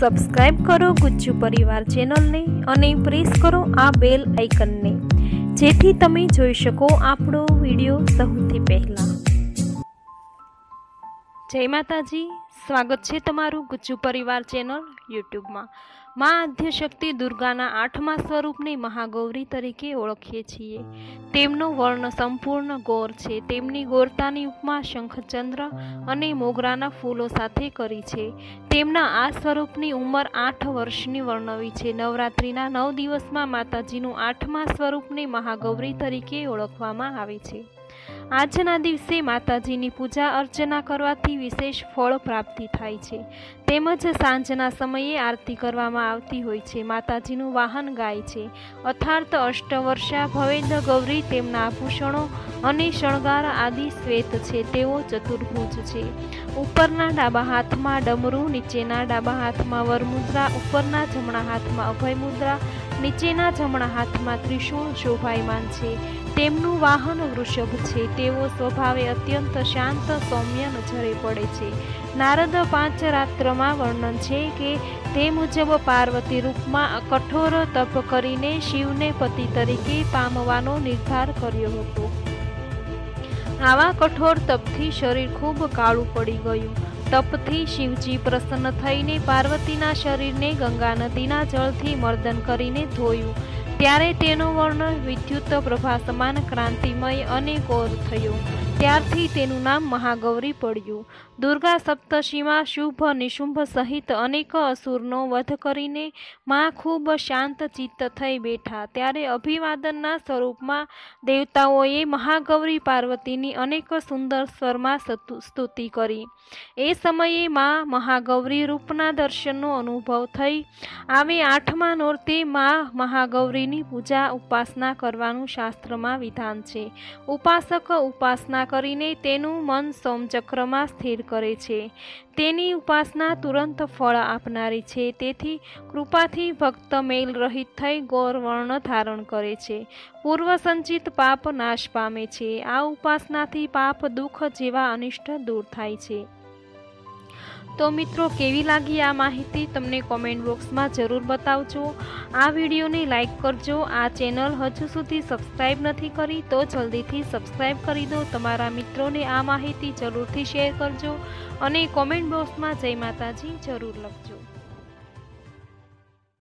Subscribe કરો ગુજ્જુ પરિવાર ચેનલને અને પ્રેસ કરો આ બેલ આઇકનને જેથી તમે જોઈ શકો આપણો વીડિયો સૌથી પહેલાં. જય માતાજી, સ્વાગત છે તમારું ગુજ્જુ પરિવાર ચેનલ યુટ્યુબમાં. મા આદ્યશક્તિ દુર્ગાના આઠમા સ્વરૂપને મહાગૌરી તરીકે ઓળખીએ છીએ. તેમનો વર્ણ સંપૂર્ણ ગોર છે. તેમની ગોરતાની ઉપમા શંખચંદ્ર અને મોગરાના ફૂલો સાથે કરી છે. તેમના આ સ્વરૂપની ઉંમર આઠ વર્ષની વર્ણવી છે. નવરાત્રિના નવ દિવસમાં માતાજીનું આઠમા સ્વરૂપને મહાગૌરી તરીકે ઓળખવામાં આવે છે. આજના દિવસે માતાજીની પૂજા અર્ચના કરવાથી વિશેષ ફળ પ્રાપ્તિ થાય છે. તેમજ સાંજના સમયે આરતી કરવામાં આવતી હોય છે. માતાજીનું વાહન ગાય છે. અથાર્થ, અષ્ટવર્ષા, ભવેન્દ્ર, ગૌરી તેમના આભૂષણો અને શણગાર આદિ શ્વેત છે. તેઓ ચતુર્ભુજ છે. ઉપરના ડાબા હાથમાં ડમરું, નીચેના ડાબા હાથમાં વરમુદ્રા, ઉપરના જમણા હાથમાં અભય મુદ્રા નીચેના જમણા હાથમાં ત્રિશૂળ શોભાયમાન છે. તેમનું વાહન વૃષભ છે. તેઓ સ્વભાવે અત્યંત શાંત, સૌમ્ય નજરે પડે છે. નારદ પાંચ રાત્રમાં વર્ણન છે કે તે મુજબ પાર્વતી રૂપમાં કઠોર તપ કરીને શિવને પતિ તરીકે પામવાનો નિર્ધાર કર્યો હતો. આવા કઠોર તપથી શરીર ખૂબ કાળું પડી ગયું. તપથી શિવજી પ્રસન્ન થઈને પાર્વતીના શરીરને ગંગા નદીના જળથી મર્દન કરીને ધોયું. ત્યારે તેનો વર્ણન વિદ્યુત પ્રભા સમાન ક્રાંતિમય અને કોર થયો. ત્યારથી તેનું નામ મહાગૌરી પડ્યું. દુર્ગા સપ્તશીમાં શુભ નિશુંભ સહિત અનેક અસુરનો વધ કરીને માં ખૂબ શાંત ચિત્ત થઈ બેઠા. ત્યારે અભિવાદનના સ્વરૂપમાં દેવતાઓએ મહાગૌરી પાર્વતીની અનેક સુંદર સ્વરમાં સ્તુતિ કરી. એ સમયે માં મહાગૌરી રૂપના દર્શનનો અનુભવ થઈ. આવે આઠમા નોરતે માં મહાગૌરીની પૂજા ઉપાસના કરવાનું શાસ્ત્રમાં વિધાન છે. ઉપાસક ઉપાસના કરીને તેનું મન સોમચક્રમાં સ્થિર કરે છે. તેની ઉપાસના તુરંત ફળ આપનારી છે. તેથી કૃપાથી ભક્ત મેલ રહિત થઈ ગૌર વર્ણ ધારણ કરે છે. પૂર્વ સંચિત પાપ નાશ પામે છે. આ ઉપાસનાથી પાપ દુઃખ જેવા અનિષ્ટ દૂર થાય છે. તો મિત્રો, કેવી લાગી આ માહિતી તમને કોમેન્ટ બોક્સમાં જરૂર બતાવજો. આ વિડીયોને લાઇક કરજો. આ ચેનલ હજુ સુધી સબસ્ક્રાઈબ નથી કરી તો જલ્દીથી સબસ્ક્રાઈબ કરી દો. તમારા મિત્રોને આ માહિતી જરૂરથી શેર કરજો અને કોમેન્ટ બોક્સમાં જય માતાજી જરૂર લખજો.